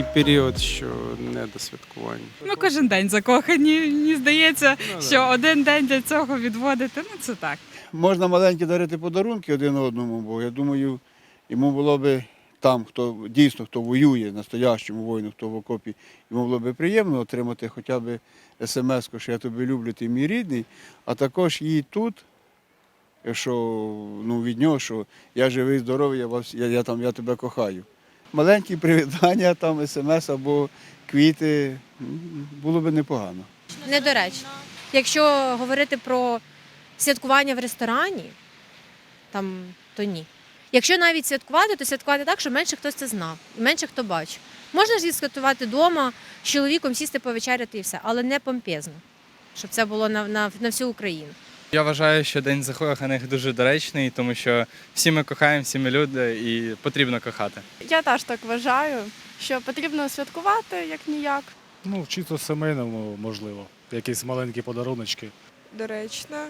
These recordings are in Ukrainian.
період, що не до святкування. Ну, кожен день закохані. Мені здається, Ну, що один день для цього відводити, ну це так. Можна маленькі дарити подарунки один одному, бо я думаю, йому було би там, хто дійсно хто воює, настоящому воїну, хто в окопі, йому було би приємно отримати хоча б смс, що я тебе люблю, ти мій рідний, а також їй тут, що ну, від нього, що я живий, здоровий, я, вас, я, я, там, я тебе кохаю. Маленькі привітання, там смс або квіти, було би непогано. недоречно. Якщо говорити про святкування в ресторані, там, то ні. Якщо навіть святкувати, то святкувати так, щоб менше хтось це знав, і менше хто бачив. Можна ж відсвяткувати вдома, з чоловіком сісти повечеряти і все, але не помпезно, щоб це було на, на, на всю Україну. Я вважаю, що День закоханих дуже доречний, тому що всі ми кохаємо, всі ми люди і потрібно кохати. Я теж так вважаю, що потрібно святкувати як ніяк. Ну, чисто сімейному, можливо. Якісь маленькі подаруночки. Доречно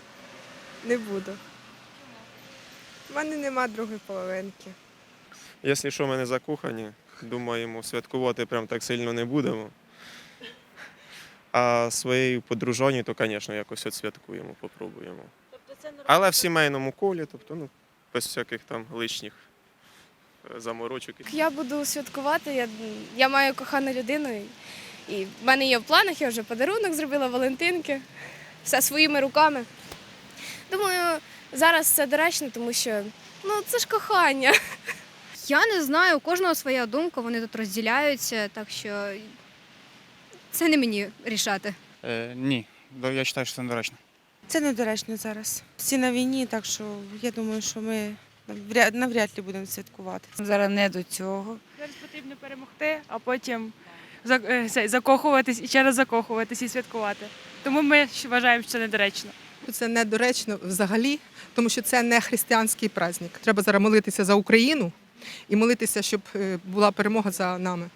не буду. У мене нема другої половинки. Якщо що ми не закохані, думаємо, святкувати прям так сильно не будемо. А своєю подружоню, то, звісно, якось от святкуємо, попробуємо. Але в сімейному колі, тобто, ну, без всяких там лишніх е, заморочок. Я буду святкувати. Я, я маю кохану людину, і в мене є в планах, я вже подарунок зробила Валентинки, все своїми руками. Думаю, зараз це доречно, тому що ну, це ж кохання. Я не знаю, у кожного своя думка, вони тут розділяються, так що це не мені рішати. Е, ні, я вважаю, що це недоречно. Це недоречно зараз. Всі на війні, так що я думаю, що ми навряд, ли будемо святкувати. Зараз не до цього. Зараз потрібно перемогти, а потім е, закохуватись і ще раз закохуватись і святкувати. Тому ми ще вважаємо, що це недоречно. Це недоречно взагалі, тому що це не християнський праздник. Треба зараз молитися за Україну і молитися, щоб е, була перемога за нами.